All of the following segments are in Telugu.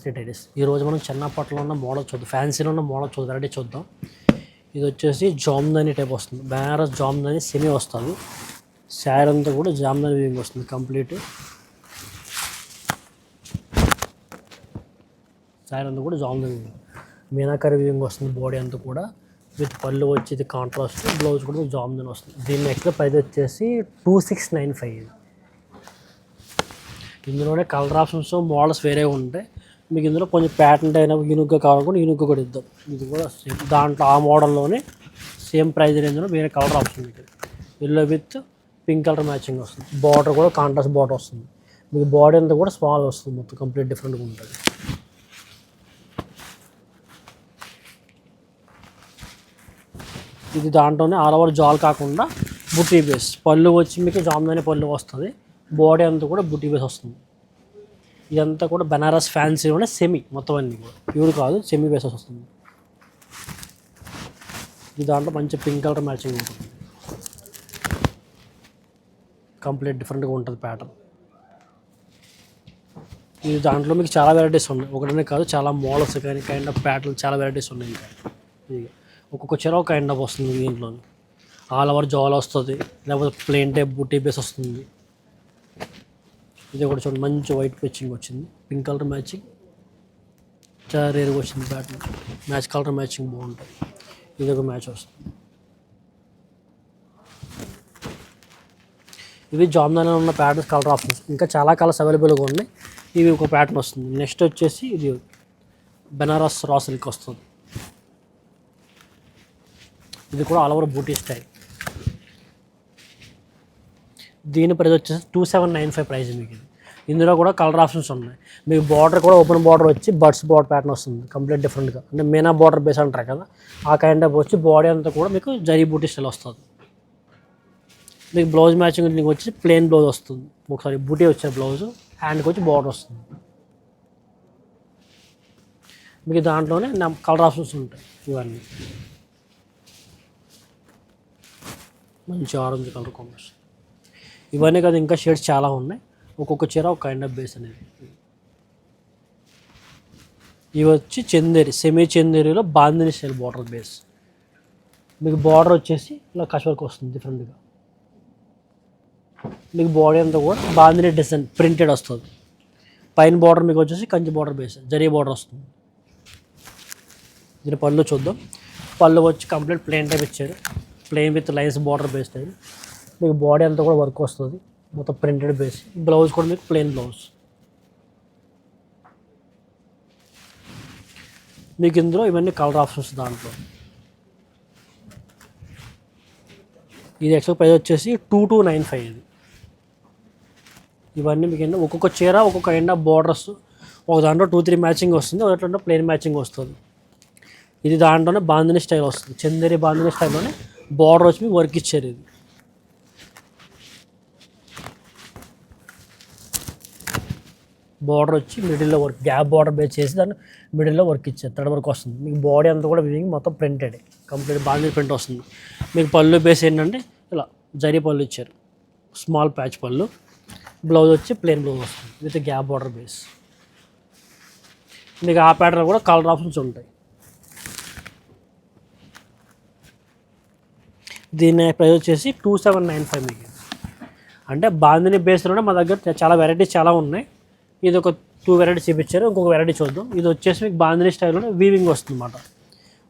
నాగశ్రీ ఈరోజు ఈ రోజు మనం చిన్నప్పట్లో ఉన్న మోడల్ చూద్దాం. ఫ్యాన్సీలో ఉన్న మోడల్ చూద్దాం. రెడీ చూద్దాం. ఇది వచ్చేసి జామ్దాని టైప్ వస్తుంది. బనారస్ జామ్దాని సెమీ వస్తుంది. శారీ అంతా కూడా జామ్దాని వీవింగ్ వస్తుంది. కంప్లీట్ శారీ అంతా కూడా జామ్దాని వీవింగ్ మీనాకరి వీవింగ్ వస్తుంది బాడీ అంతా కూడా. విత్ పళ్ళు వచ్చి ఇది కాంట్రాస్ట్ బ్లౌజ్ కూడా జామ్దాని వస్తుంది. దీని ఎక్స్ట్రా ప్రైస్ వచ్చేసి టూ సిక్స్ నైన్ ఫైవ్ ఇందులోనే కలర్ ఆప్షన్స్ మోడల్స్ వేరే ఉంటాయి. మీకు ఇందులో కొంచెం ప్యాటర్న్ అయినా యూనిక్గా కావాలనుకుంటే యూనిక్గా కూడా ఇద్దాం. ఇది కూడా సేమ్ దాంట్లో ఆ మోడల్లోనే సేమ్ ప్రైస్ రేంజ్లో వేరే కలర్ ఆప్షన్ మీకు yellow with pink colour matching వస్తుంది. బార్డర్ కూడా కాంట్రాస్ట్ బార్డర్ వస్తుంది. మీకు బాడీ అంతా కూడా స్మాల్ వస్తుంది. మొత్తం కంప్లీట్ డిఫరెంట్గా ఉంటుంది. ఇది దాంట్లోనే ఆల్ ఓవర్ జాల్ కాకుండా బుటీ బేస్ పళ్ళు వచ్చి మీకు జామ్దాని పళ్ళు వస్తుంది. బాడీ అంతా కూడా బుటీ బేస్ వస్తుంది. ఇదంతా కూడా బనారస్ ఫ్యాన్సీ కూడా సెమీ మొత్తం అన్ని కూడా. ప్యూర్ కాదు సెమీ బేస్ వస్తుంది. ఇది దాంట్లో మంచి పింక్ కలర్ మ్యాచింగ్ ఉంటుంది. కంప్లీట్ డిఫరెంట్గా ఉంటుంది ప్యాటర్న్ ఇది దాంట్లో మీకు చాలా వెరైటీస్ ఉన్నాయి. ఒకటనే కాదు చాలా మోడల్స్ కానీ కైండ్ ఆఫ్ ప్యాటర్న్ చాలా వెరైటీస్ ఉన్నాయి. ఇంకా ఒక్కొక్క చీర ఒక కైండ్ ఆఫ్ వస్తుంది దీంట్లో ఆల్ ఓవర్ జాల్ వస్తుంది. లేకపోతే ప్లేన్ టైప్ బూటీ బేస్ వస్తుంది. ఇది కూడా చూడండి మంచి వైట్ పిచ్చింగ్ వచ్చింది. పింక్ కలర్ మ్యాచింగ్ చాలా రేరుగా వచ్చింది ప్యాటర్న్ మ్యాచ్ కలర్ మ్యాచింగ్ బాగుంటుంది. ఇది ఒక మ్యాచ్ వస్తుంది. ఇవి జామ్దానిలో ఉన్న ప్యాటర్న్స్ కలర్ ఆప్షన్స్ ఇంకా చాలా కలర్స్ అవైలబుల్గా ఉన్నాయి. ఇవి ఒక ప్యాటర్న్ వస్తుంది. నెక్స్ట్ వచ్చేసి ఇది బెనారస్ రా సిల్క్ వస్తుంది. ఇది కూడా ఆల్ ఓవర్ బూటీ స్టైల్ దీని ప్రైస్ వచ్చేసి two seven nine five price మీకు ఇది. ఇందులో కూడా కలర్ ఆప్షన్స్ ఉన్నాయి. మీకు బార్డర్ కూడా ఓపెన్ బార్డర్ వచ్చి బర్డ్స్ బార్డర్ ప్యాటర్న్ వస్తుంది. కంప్లీట్ డిఫరెంట్గా అంటే మీనా బార్డర్ బేస్ అంటారు కదా ఆ కైండ్ ఆఫ్ వచ్చి బాడీ అంతా కూడా మీకు జరీ బూటీ స్టైల్ వస్తుంది. మీకు బ్లౌజ్ మ్యాచింగ్ మీకు వచ్చి ప్లెయిన్ బ్లౌజ్ వస్తుంది. ఒకసారి బూటీ వచ్చే బ్లౌజ్ హ్యాండ్కి వచ్చి బార్డర్ వస్తుంది. మీకు దాంట్లోనే నా కలర్ ఆప్షన్స్ ఉంటాయి ఇవన్నీ. మంచి ఆరెంజ్ కలర్ కాంబినేషన్ ఇవన్నీ కదా ఇంకా షేడ్స్ చాలా ఉన్నాయి. ఒక్కొక్క చీర ఒక కైండ్ ఆఫ్ బేస్ అనేది. ఇవి వచ్చి చందేరి సెమీ చందేరిలో బాందిని స్టైల్ బార్డర్ బేస్ మీకు బార్డర్ వచ్చేసి ఇలా కష్వర్క్ వస్తుంది డిఫరెంట్గా మీకు బాడీ అంతా కూడా బాందిని డిజైన్ ప్రింటెడ్ వస్తుంది. పైన బార్డర్ మీకు వచ్చేసి Kanchi border base zari border వస్తుంది. దీని పళ్ళు చూద్దాం. పళ్ళు వచ్చి కంప్లీట్ ప్లెయిన్ టైప్ ఇచ్చారు. Plain with lines border base type మీకు బాడీ అంతా కూడా వర్క్ వస్తుంది. మొత్తం ప్రింటెడ్ బేస్ బ్లౌజ్ కూడా మీకు ప్లెయిన్ బ్లౌజ్ మీకు ఇందులో ఇవన్నీ కలర్ ఆప్షన్స్ దాంట్లో. ఇది ఎక్స్ట్రా ప్రైస్ వచ్చేసి టూ టూ నైన్ ఫైవ్ ఇది. ఇవన్నీ మీకు ఏంటంటే ఒక్కొక్క చీర ఒక్కొక్క ఎండ ఆఫ్ బార్డర్స్ ఒక దాంట్లో టూ త్రీ మ్యాచింగ్ వస్తుంది ఒక దాంట్లో ప్లెయిన్ మ్యాచింగ్ వస్తుంది. ఇది దాంట్లోనే బాందిని స్టైల్ వస్తుంది. చందేరి బాందిని స్టైల్లోనే బార్డర్ వచ్చి మీకు వర్క్ ఇచ్చారు ఇది. బార్డర్ వచ్చి మిడిల్లో వర్క్ గ్యాప్ బార్డర్ బేస్ చేసి దాన్ని మిడిల్లో వర్క్ ఇచ్చారు థర్డ్ వర్క్ వస్తుంది. మీకు బాడీ అంతా కూడా వివింగ్ మొత్తం ప్రింటెడ్ కంప్లీట్ బాందిని ప్రింట్ వస్తుంది. మీకు పళ్ళు బేస్ ఏంటంటే ఇలా జరీ పళ్ళు ఇచ్చారు. స్మాల్ ప్యాచ్ పళ్ళు. బ్లౌజ్ వచ్చి ప్లెయిన్ బ్లౌజ్ వస్తుంది విత్ గ్యాప్ బార్డర్ బేస్ మీకు ఆ ప్యాటర్న్ కూడా కలర్ ఆప్షన్స్ ఉంటాయి. దీని ప్రైస్ వచ్చేసి టూ సెవెన్ నైన్ ఫైవ్ మీకు. అంటే బాందిని బేస్లోనే మా దగ్గర చాలా వెరైటీస్ చాలా ఉన్నాయి. ఇది ఒక టూ వెరైటీ చూపించారు. ఇంకొక వెరైటీ చూద్దాం. ఇది వచ్చేసి మీకు బాందిని స్టైల్లోనే వీవింగ్ వస్తుంది అన్నమాట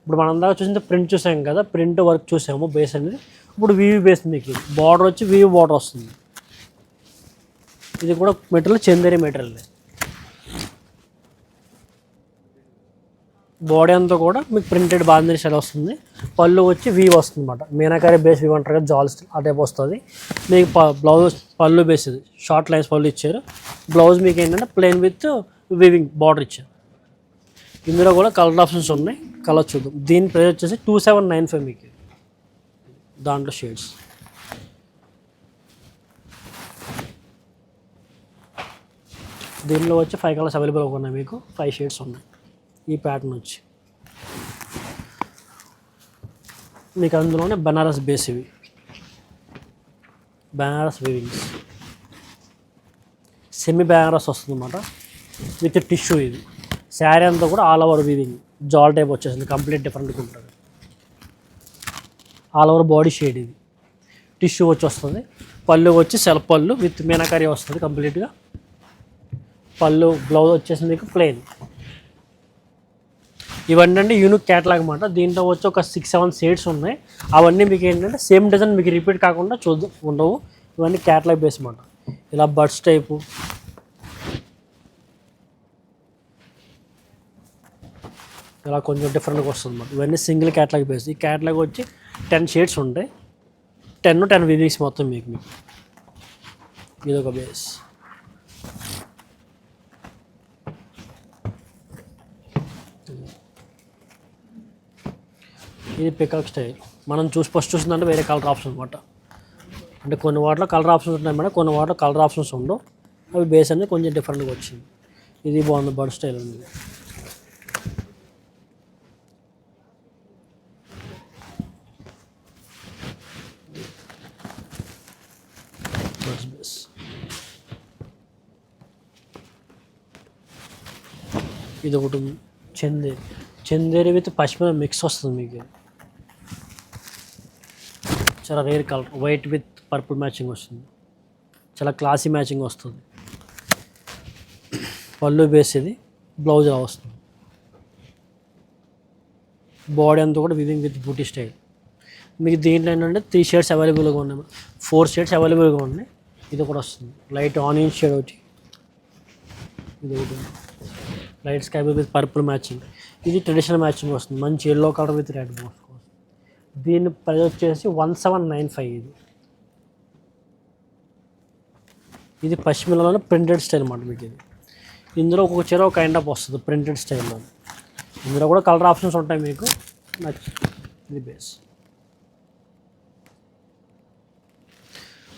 ఇప్పుడు మనం అందాక చూసింది ప్రింట్ చూసాం కదా ప్రింట్ వర్క్ చూసాము బేస్ అనేది. ఇప్పుడు వీవి బేస్ మీకు బార్డర్ వచ్చి వీవి బార్డర్ వస్తుంది. ఇది కూడా మెటీరియల్ చందేరి మెటీరియల్ బాడీ అంతా కూడా మీకు ప్రింటెడ్ బాందిని స్టైల్ వస్తుంది. పళ్ళు వచ్చి వీవ్ వస్తుంది అనమాట మీనాకారి బేస్ వీవ్ అంటారు కదా జాల్ ఆ టైప్ వస్తుంది. మీకు బ్లౌజ్ పళ్ళు బేస్ ఇది. షార్ట్ లైన్స్ పళ్ళు ఇచ్చారు. బ్లౌజ్ మీకు ఏంటంటే ప్లెయిన్ విత్ వీవింగ్ బార్డర్ ఇచ్చారు. ఇందులో కూడా కలర్ ఆప్షన్స్ ఉన్నాయి. కలర్ చూద్దాం. దీని ప్రైస్ వచ్చేసి టూ సెవెన్ నైన్ ఫైవ్ మీకు. దాంట్లో షేడ్స్ దీనిలో వచ్చి ఫైవ్ కలర్స్ అవైలబుల్గా ఉన్నాయి మీకు. ఫైవ్ షేడ్స్ ఉన్నాయి. ఈ ప్యాటర్న్ వచ్చి. మీకు అందులోనే బనారస్ బేస్ ఇవి. బనారస్ వీవింగ్స్. సెమీ బనారస్ వస్తుంది అనమాట విత్ టిష్యూ ఇది. శారీ అంతా కూడా all over weaving. Jaal type వచ్చేసింది కంప్లీట్ డిఫరెంట్గా ఉంటుంది. ఆల్ ఓవర్ బాడీ షేడ్ ఇది. టిష్యూ వచ్చి వస్తుంది. పళ్ళు వచ్చి సెల్ఫ్ పళ్ళు విత్ మీనాకరీ వస్తుంది కంప్లీట్గా. పళ్ళు బ్లౌజ్ వచ్చేసింది మీకు ప్లెయిన్. ఇవన్నీ అంటే యూనిక్ క్యాటలాగ్ అనమాట దీంట్లో వచ్చి ఒక సిక్స్ సెవెన్ షేడ్స్ ఉన్నాయి. అవన్నీ మీకు ఏంటంటే సేమ్ డిజైన్ మీకు రిపీట్ కాకుండా చూద్దాం ఉండవు. ఇవన్నీ క్యాటలాగ్ బేస్ అనమాట ఇలా బడ్స్ టైపు ఇలా కొంచెం డిఫరెంట్గా వస్తుంది అనమాట ఇవన్నీ సింగిల్ క్యాటలాగ్ బేస్ ఈ క్యాటలాగ్ వచ్చి టెన్ షేడ్స్ ఉంటాయి. టెన్ టెన్ వీవింగ్స్ మొత్తం మీకు మీకు. ఇది ఒక బేస్ ఇది పికాక్ స్టైల్ మనం చూసి ఫస్ట్ చూసిందంటే వేరే కలర్ ఆప్షన్ అనమాట అంటే కొన్ని వాటిలో కలర్ ఆప్షన్స్ ఉంటాయి మేడం కొన్ని వాటిలో కలర్ ఆప్షన్స్ ఉండవు. అవి బేస్ అనేది కొంచెం డిఫరెంట్గా వచ్చింది. ఇది బాగుంది బర్డ్ స్టైల్ ఉంది. ఇది ఒకటి చందేరి. చందేరి విత్ పశ్చిమ మిక్స్ వస్తుంది మీకు. చాలా rare colour white with purple matching వస్తుంది. చాలా క్లాసీ మ్యాచింగ్ వస్తుంది. పళ్ళు బేస్ ఇది బ్లౌజ్ వస్తుంది. బాడీ అంతా కూడా వివింగ్ విత్ బూటీ స్టైల్. మీకు దీంట్లో ఏంటంటే త్రీ షేడ్స్ అవైలబుల్గా ఉన్నాయి ఫోర్ షేడ్స్ అవైలబుల్గా ఉన్నాయి. ఇది కూడా వస్తుంది. లైట్ ఆనియన్ షేడ్ ఒకటి. ఇది ఒకటి. Light sky blue with purple matching. ఇది ట్రెడిషనల్ మ్యాచింగ్ వస్తుంది. మంచి ఎల్లో కలర్ విత్ రెడ్ దీని ప్రైస్ వచ్చేసి వన్ సెవెన్ నైన్ ఫైవ్ ఇది. ఇది పశ్చిమలోనే ప్రింటెడ్ స్టైల్ అనమాట మీకు ఇది. ఇందులో ఒక్కొక్క చీర ఒక కైండ్ ఆఫ్ వస్తుంది ప్రింటెడ్ స్టైల్లో ఇందులో కూడా కలర్ ఆప్షన్స్ ఉంటాయి మీకు. ఇది బేస్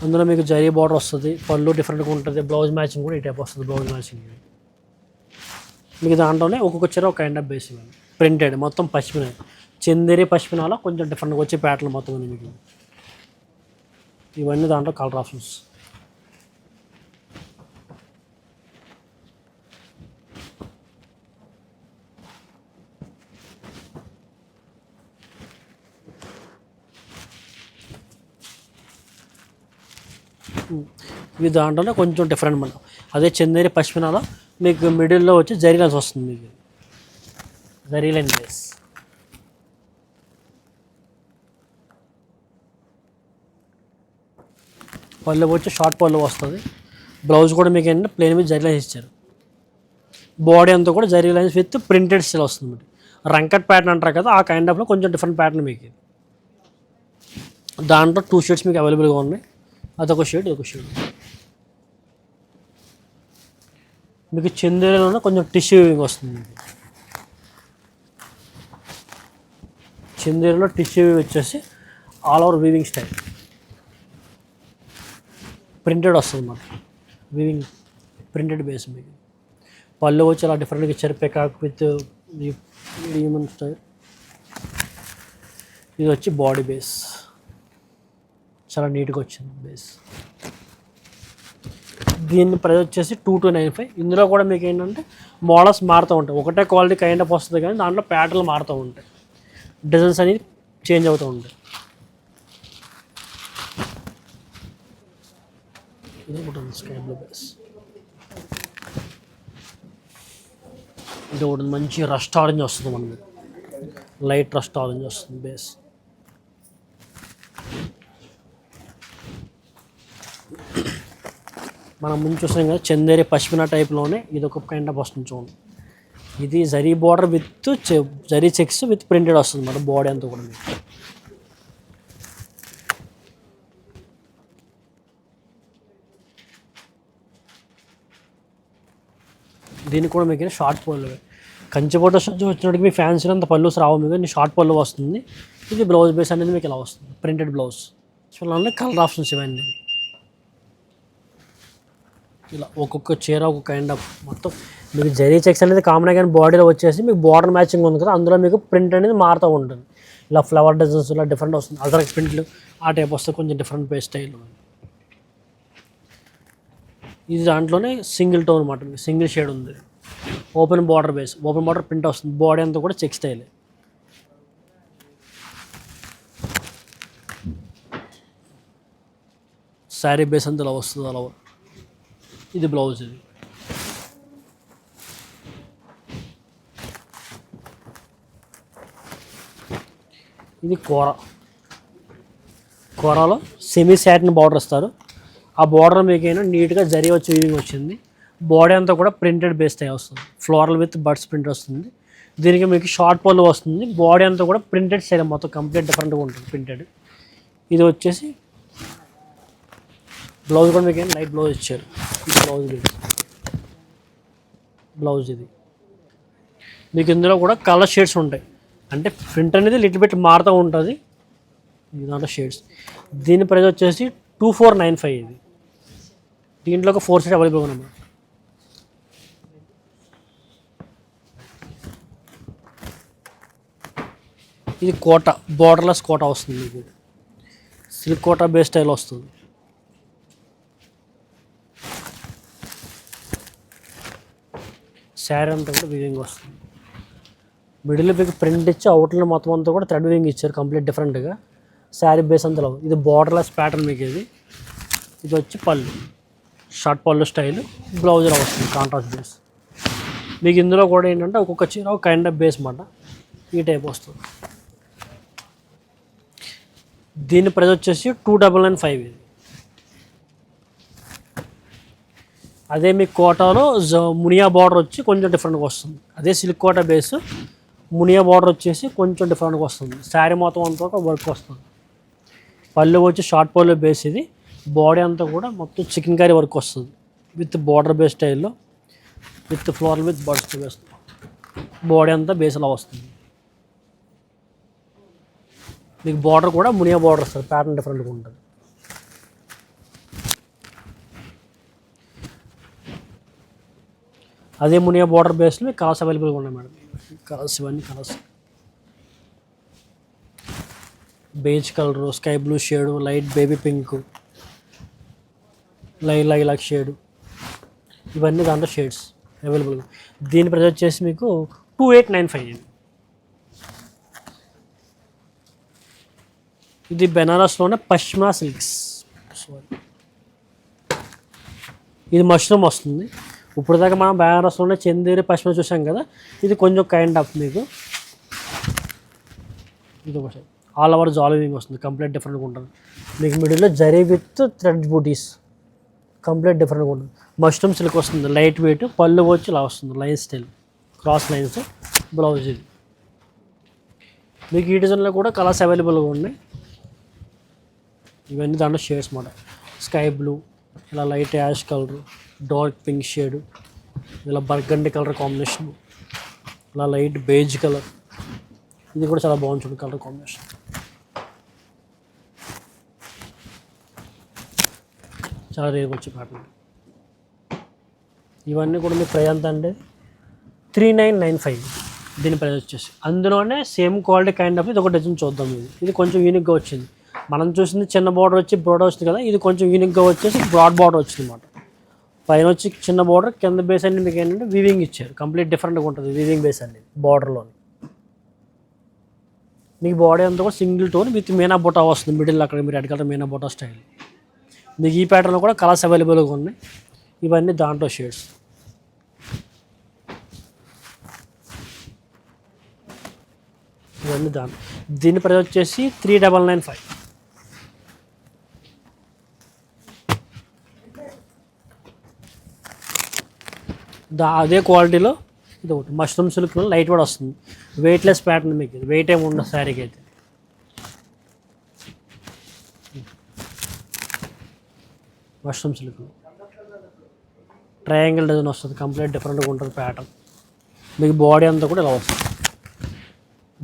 అందులో మీకు జరీ బార్డర్ వస్తుంది పళ్ళు డిఫరెంట్గా ఉంటుంది బ్లౌజ్ మ్యాచింగ్ కూడా ఈ టైప్ వస్తుంది బ్లౌజ్ మ్యాచింగ్ మీకు దాంట్లోనే ఒక్కొక్క చీర ఒక కైండ్ ఆఫ్ బేస్ ఇవ్వండి. ప్రింటెడ్ మొత్తం పశ్చిమ చందేరి పశ్మినాలో కొంచెం డిఫరెంట్గా వచ్చే ప్యాటర్న్ మొత్తం ఉంది మీకు. ఇవన్నీ దాంట్లో కలర్ ఆప్షన్స్ ఇవి దాంట్లోనే కొంచెం డిఫరెంట్ మనం అదే చందేరి పశ్మినాలో మీకు మిడిల్లో వచ్చి జరీలన్స్ వస్తుంది మీకు. జరీ బేస్ పళ్ళు వచ్చి షార్ట్ పళ్ళు వస్తుంది. బ్లౌజ్ కూడా మీకు ఏంటంటే ప్లెయిన్ మీద జరీ లైన్స్ ఇచ్చారు. బాడీ అంతా కూడా zari lines with printed style వస్తుంది రంకట్ ప్యాటర్న్ అంటారు కదా ఆ కైండ్ ఆఫ్లో కొంచెం డిఫరెంట్ ప్యాటర్న్ మీకు ఇది. దాంట్లో టూ షేడ్స్ మీకు అవైలబుల్గా ఉన్నాయి. అదొక షేడ్ ఇదొక షేడ్ మీకు చందేరిలోనే కొంచెం టిష్యూ వస్తుంది చందేలో టిష్యూ వచ్చేసి all over weaving style printed వస్తుంది అన్నమాట వీవింగ్ ప్రింటెడ్ బేస్ మీకు పళ్ళు వచ్చి అలా డిఫరెంట్గా ఇచ్చారు పెకాక్ విత్ హ్యూమన్ స్టైల్ ఇది వచ్చి బాడీ బేస్ చాలా నీట్గా వచ్చింది బేస్ దీని ప్రైస్ వచ్చేసి టూ టూ నైన్ ఫైవ్ ఇందులో కూడా మీకు ఏంటంటే మోడల్స్ మారుతూ ఉంటాయి. ఒకటే క్వాలిటీ కైండ్ ఆఫ్ వస్తుంది కానీ దాంట్లో ప్యాటర్న్లు మారుతూ ఉంటాయి. డిజైన్స్ అనేది చేంజ్ అవుతూ ఉంటాయి. ఇది ఒకటి ఉంది స్కై బ్లూ బేస్ ఇది ఒకటి మంచి రస్ట్ ఆరెంజ్ వస్తుంది మనకి. లైట్ రస్ట్ ఆరెంజ్ వస్తుంది బేస్ మనం ముందు చూసాం కదా చందేరి పశ్మిన టైప్లోనే ఇది ఒక కైండ్ ఆఫ్ వస్తుంది చూడండి. ఇది zari border with zari checks with printed వస్తుంది మన బాడీ అంతా కూడా మీకు. దీనికి కూడా మీకు షార్ట్ పళ్ళు కంచి ఫోటోస్ మీ ఫ్యాన్సీ అంత పళ్ళు రావు మీకు నీ షార్ట్ పళ్ళు వస్తుంది. ఇది బ్లౌజ్ బేస్ అనేది మీకు ఇలా వస్తుంది printed blouse so colour options ఇవన్నీ. ఇలా ఒక్కొక్క చీర ఒక్కొక్క కైండ్ ఆఫ్ మొత్తం మీకు జరీ చెక్స్ అనేది కామన్ కానీ బాడీలో వచ్చేసి మీకు బార్డర్ మ్యాచింగ్ ఉంది కదా అందులో మీకు ప్రింట్ అనేది మారుతూ ఉంటుంది. ఇలా ఫ్లవర్ డిజైన్స్ ఇలా డిఫరెంట్ వస్తుంది. అదర్ ప్రింట్లు ఆ టైప్ వస్తే కొంచెం డిఫరెంట్ పే స్టైల్ ఇది దాంట్లోనే సింగిల్ టోన్ అనమాట సింగిల్ షేడ్ ఉంది. Open border base open border print వస్తుంది. బాడీ అంతా కూడా చెక్ స్టైల్. శారీ బేస్ అంతా ఇలా వస్తుంది అలా. ఇది బ్లౌజ్ ఇది. ఇది కూర. కూరలో సెమీ శాటిన్ బార్డర్ ఇస్తారు. ఆ బార్డర్ మీకు అయినా నీట్గా జరి వచ్చి వీవింగ్ వచ్చింది. బాడీ అంతా కూడా ప్రింటెడ్ బేస్ అయి వస్తుంది. ఫ్లోరల్ విత్ బడ్స్ ప్రింట్ వస్తుంది. దీనికి మీకు షార్ట్ పళ్ళు వస్తుంది. బాడీ అంతా కూడా ప్రింటెడ్ సైడ్ మొత్తం కంప్లీట్ డిఫరెంట్గా ఉంటుంది ప్రింటెడ్ ఇది వచ్చేసి బ్లౌజ్ కూడా మీకు లైట్ బ్లౌజ్ ఇచ్చారు. బ్లౌజ్ బ్లౌజ్ ఇది. మీకు ఇందులో కూడా కలర్ షేడ్స్ ఉంటాయి. అంటే ప్రింట్ అనేది లిటిల్ బిట్ మారుతూ ఉంటుంది. ఇది దాంట్లో షేడ్స్ దీని ప్రైస్ వచ్చేసి టూ ఫోర్ నైన్ ఫైవ్ ఇది. దీంట్లో ఒక ఫోర్ సెట్ అవైలబుల్ ఉన్నాయి ఇది కోట బోర్డర్లెస్ కోట వస్తుంది మీకు. సిల్క్ కోట బేస్ స్టైల్ వస్తుంది. శారీ అంతా కూడా వివింగ్ వస్తుంది. మిడిల్ మీకు ప్రింట్ ఇచ్చి అవుట్లో మొత్తం అంతా కూడా థ్రెడ్ వివింగ్ ఇచ్చారు కంప్లీట్ డిఫరెంట్గా శారీ బేస్ అంతా ఇది బార్డర్లెస్ ప్యాటర్న్ మీకు ఇది ఇది వచ్చి పళ్ళు. షార్ట్ పళ్ళు స్టైల్. బ్లౌజ్లో వస్తుంది కాంట్రాస్ట్ బేస్ మీకు ఇందులో కూడా ఏంటంటే ఒక్కొక్క చీర ఒక కైండ్ ఆఫ్ బేస్ మాట ఈ టైప్ వస్తుంది. దీని ప్రైస్ వచ్చేసి టూ డబల్ నైన్ ఫైవ్ ఇది. అదే మీ కోటాలో మునియా బార్డర్ వచ్చి కొంచెం డిఫరెంట్గా వస్తుంది. అదే silk Kota base muniya border వచ్చేసి కొంచెం డిఫరెంట్గా వస్తుంది. శారీ మొత్తం అంతా ఒక వర్క్ వస్తుంది. పళ్ళు వచ్చి షార్ట్ పళ్ళు బేస్ ఇది. బాడీ అంతా కూడా మొత్తం చికెన్ కర్రీ వర్క్ వస్తుంది. విత్ బార్డర్ బేస్ స్టైల్లో విత్ ఫ్లోరల్ విత్ బర్డ్స్ వేస్తాం బాడీ అంతా బేస్ అలా వస్తుంది. మీకు బార్డర్ కూడా మునియా బార్డర్ వస్తుంది. ప్యాటర్న్ డిఫరెంట్గా ఉంటుంది. అదే మునియా బార్డర్ బేస్లో మీకు కలర్స్ అవైలబుల్గా ఉన్నాయి మేడం. కలర్స్ ఇవన్నీ colours beige colour sky blue shade light baby pink లై లైలాక్ షేడు. ఇవన్నీ దాంట్లో షేడ్స్ అవైలబుల్. దీని ప్రైస్ వచ్చేసి మీకు టూ ఎయిట్ నైన్ ఫైవ్ ఇది ఇది బెనారస్లోనే పశ్చిమ సిల్క్స్. సారీ ఇది మష్రూమ్ వస్తుంది. ఇప్పుడు దాకా మనం బెనారస్లోనే చందేరి పశ్చిమ చూసాం కదా ఇది కొంచెం కైండ్ ఆఫ్ మీకు. ఇది ఒకసారి ఆల్ ఓవర్ జాల్వింగ్ వస్తుంది కంప్లీట్ డిఫరెంట్గా ఉంటుంది. మీకు మిడిల్లో zari with thread butis complete డిఫరెంట్గా ఉంటుంది. మష్రూమ్ సిల్క్ వస్తుంది లైట్ వెయిట్ పళ్ళు వచ్చి ఇలా వస్తుంది line style cross lines blouse ఇది. మీకు ఈ డిజైన్లో కూడా కలర్స్ అవైలబుల్గా ఉన్నాయి. ఇవన్నీ దాంట్లో షేడ్స్ మాట స్కై బ్లూ ఇలా light ash colour dark pink shade ఇలా బర్గండి కలర్ కాంబినేషన్ ఇలా లైట్ బేజ్ కలర్. ఇది కూడా చాలా బాగుంటుంది కలర్ కాంబినేషన్. చాలా రేపు వచ్చి పాటలు. ఇవన్నీ కూడా మీ ప్రైజ్ ఎంత అండి త్రీ నైన్ నైన్ ఫైవ్ దీని ప్రైస్ వచ్చేసి. అందులోనే సేమ్ క్వాలిటీ కైండ్ ఆఫ్ ఇది ఒక డజన్ చూద్దాం ఇది. ఇది కొంచెం యూనిక్గా వచ్చింది. మనం చూసింది చిన్న బార్డర్ వచ్చి బ్రాడ్ వచ్చింది కదా ఇది కొంచెం యూనిక్గా వచ్చేసి బ్రాడ్ బార్డర్ వచ్చింది అనమాట పైన వచ్చి చిన్న బార్డర్ కింద బేస్ అన్ని మీకు ఏంటంటే వివింగ్ ఇచ్చారు. కంప్లీట్ డిఫరెంట్గా ఉంటుంది వివింగ్ బేస్ అనేది బార్డర్లోని మీకు బాడీ అంతా కూడా single tone with meena buta వస్తుంది. మిడిల్ అక్కడ మీరు red colour meena buta style మీకు ఈ ప్యాటర్న్లో కూడా కలర్స్ అవైలబుల్గా ఉన్నాయి. ఇవన్నీ దాంట్లో షేడ్స్ ఇవన్నీ దాని దీని ప్రైస్ వచ్చేసి త్రీ డబల్ నైన్ ఫైవ్ దా అదే క్వాలిటీలో ఇది ఒకటి. మష్రూమ్ సిల్క్లో లైట్ కూడా వస్తుంది. వెయిట్లెస్ ప్యాటర్న్ మీకు. వెయిట్ ఏమి ఉండదు శారీకి అయితే. మష్రూమ్ సిల్క్ ట్రయాంగిల్ డిజైన్ వస్తుంది. కంప్లీట్ డిఫరెంట్గా ఉంటుంది ప్యాటర్న్ మీకు బాడీ అంతా కూడా ఇలా వస్తుంది.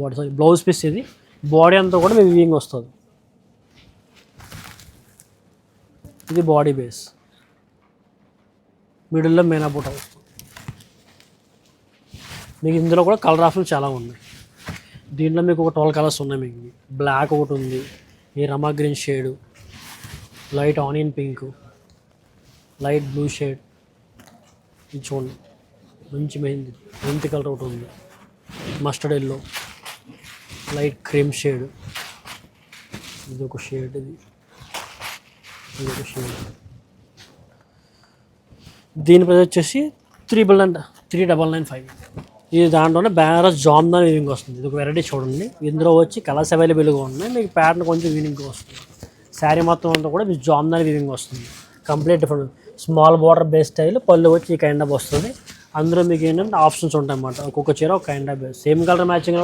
బాడీ సారీ బ్లౌజ్ పీస్ ఇది. బాడీ అంతా కూడా మీకు వీవింగ్ వస్తుంది. ఇది బాడీ బేస్ మిడిల్లో మేనా బూట వస్తుంది మీకు ఇందులో కూడా కలర్ ఆప్షన్ చాలా ఉన్నాయి. దీంట్లో మీకు ఒక ట్వెల్వ్ కలర్స్ ఉన్నాయి మీకు. బ్లాక్ ఒకటి ఉంది. ఈ rama green shade light onion pink light blue shade. ఇది చూడండి. మంచి మెహందీ. మెంతి కలర్ ఒకటి ఉంది. Mustard yellow. Light cream shade. ఇది ఒక షేడ్ ఇది. ఇది ఒక షేడ్. దీని ప్రైస్ వచ్చేసి three double nine three double nine five. ఇది దాంట్లోనే బెనారస్ జామ్దాన్ వీవింగ్ వస్తుంది. ఇది ఒక వెరైటీ చూడండి. ఇందులో వచ్చి కలర్స్ అవైలబుల్గా ఉన్నాయి. మీకు ప్యాటర్న్ కొంచెం వీవింగ్ వస్తుంది. శారీ మొత్తం అంతా కూడా మీకు జామ్దాన్ వీవింగ్ వస్తుంది. Complete different small border base style పళ్ళు వచ్చి ఈ కైండ్ ఆఫ్ వస్తుంది. అందులో మీకు ఏంటంటే ఆప్షన్స్ ఉంటాయి అన్నమాట ఒక్కొక్క చీర ఒక kind of same colour matching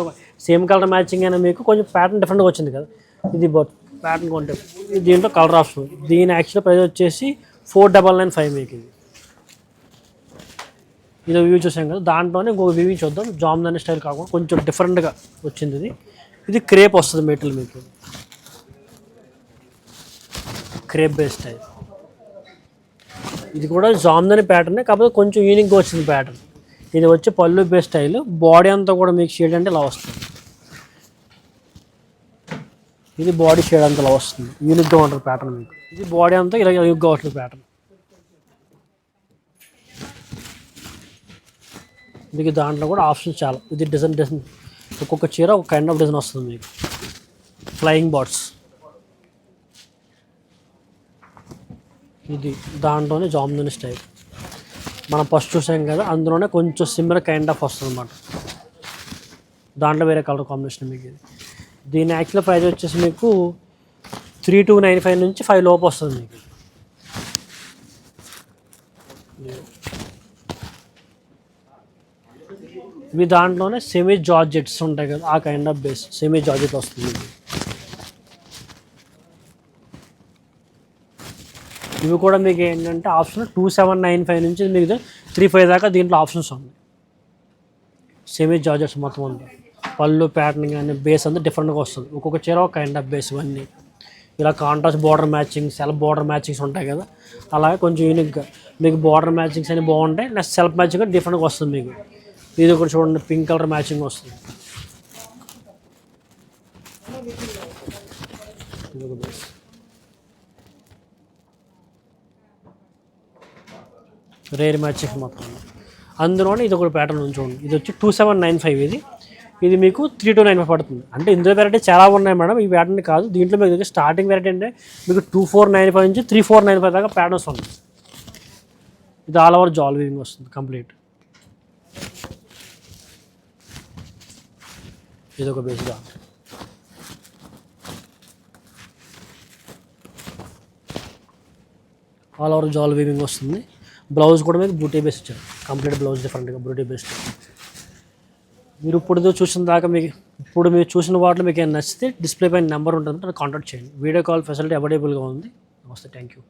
same colour matching అయినా మీకు కొంచెం ప్యాటర్న్ డిఫరెంట్గా వచ్చింది కదా. ఇది ప్యాటర్న్ కొంటే దీంట్లో కలర్ ఆప్షన్ దీని యాక్చువల్ ప్రైస్ వచ్చేసి ఫోర్ డబల్ నైన్ ఫైవ్ మీకు ఇది. ఇది వ్యూ చూసాం కదా. దాంట్లోనే ఇంకొక వ్యూ చూద్దాం. జామ్దాని స్టైల్ కాకుండా కొంచెం డిఫరెంట్గా వచ్చింది ఇది. ఇది క్రేప్ వస్తుంది మెటీరియల్ మీకు. క్రేప్ బేస్ స్టైల్ ఇది కూడా జామ్దని ప్యాటర్నే కాకపోతే కొంచెం యూనిక్గా వచ్చింది ప్యాటర్న్ ఇది వచ్చి పళ్ళు బేస్ స్టైల్ బాడీ అంతా కూడా మీకు షేడ్ అంటే ఇలా వస్తుంది. ఇది బాడీ షేడ్ అంతా ఇలా వస్తుంది. యూనిక్గా ఉంటుంది ప్యాటర్న్ మీకు. ఇది బాడీ అంతా ఇలా యూనిక్గా వస్తుంది ప్యాటర్న్ మీకు దాంట్లో కూడా ఆప్షన్స్ చాలా. ఇది డిజైన్ డిజైన్ ఒక్కొక్క చీర ఒక కైండ్ ఆఫ్ డిజైన్ వస్తుంది మీకు. ఫ్లయింగ్ బాట్స్ ఇది దాంట్లోనే జామ్దని స్టైల్. మనం ఫస్ట్ చూసాం కదా అందులోనే కొంచెం సిమ్మర్ కైండ్ ఆఫ్ వస్తుంది అనమాట దాంట్లో వేరే కలర్ కాంబినేషన్ మీకు ఇది. దీని యాక్చువల్ ప్రైస్ వచ్చేసి మీకు త్రీ టూ నైన్ ఫైవ్ నుంచి ఫైవ్ లోపు వస్తుంది మీకు. మీ దాంట్లోనే సెమీ జార్జెట్స్ ఉంటాయి కదా ఆ kind of base semi georgette వస్తుంది మీకు. ఇవి కూడా మీకు ఏంటంటే option two seven nine five నుంచి మీకు త్రీ ఫైవ్ దాకా దీంట్లో ఆప్షన్స్ ఉన్నాయి. సెమీ జార్జెట్స్ మొత్తం ఉంది పళ్ళు ప్యాటర్న్ కానీ బేస్ అంతా డిఫరెంట్గా వస్తుంది. ఒక్కొక్క చీర ఒక కైండ్ ఆఫ్ బేస్ ఇవన్నీ. ఇలా contrast border matching self border matchings ఉంటాయి కదా. అలాగే కొంచెం యూనిక్గా మీకు బార్డర్ మ్యాచింగ్స్ అన్ని బాగుంటాయి. నెక్స్ట్ సెల్ఫ్ మ్యాచింగ్ డిఫరెంట్గా వస్తుంది మీకు. ఇది కూడా చూడండి పింక్ కలర్ మ్యాచింగ్ వస్తుంది. ఇది ఒక బేస్ రేర్ మ్యాచింగ్ మొత్తం. అందులోనే ఇది ఒక ప్యాటర్న్ ఉంచుకోండి ఇది వచ్చి టూ సెవెన్ నైన్ ఫైవ్ ఇది. ఇది మీకు త్రీ టూ నైన్ ఫైవ్ పడుతుంది. అంటే ఇందులో వెరైటీ చాలా ఉన్నాయి మేడం. ఈ ప్యాటర్న్ కాదు. దీంట్లో మీకు స్టార్టింగ్ వెరైటీ అంటే మీకు టూ ఫోర్ నైన్ ఫైవ్ నుంచి త్రీ ఫోర్ నైన్ ఫైవ్ దాకా ప్యాటర్న్స్ ఉన్నాయి ఇది ఆల్ ఓవర్ జాల్ వీవింగ్ వస్తుంది కంప్లీట్ ఇది ఒక బేస్గా ఆల్ ఓవర్ జాల్ వీవింగ్ వస్తుంది. బ్లౌజ్ కూడా మీకు బూటీ బేస్ ఇచ్చారు. కంప్లీట్ బ్లౌజ్ డిఫరెంట్గా బూటీ బేస్డ్ మీరు ఇప్పుడు చూసిన దాకా మీకు ఇప్పుడు మీరు చూసిన వాటిలో మీకు ఏమైనా నచ్చితే డిస్ప్లే పైన నెంబర్ ఉంటుంది కాంటాక్ట్ చేయండి. వీడియో కాల్ ఫెసిలిటీ అవైలబుల్గా ఉంది. నమస్తే థ్యాంక్ యూ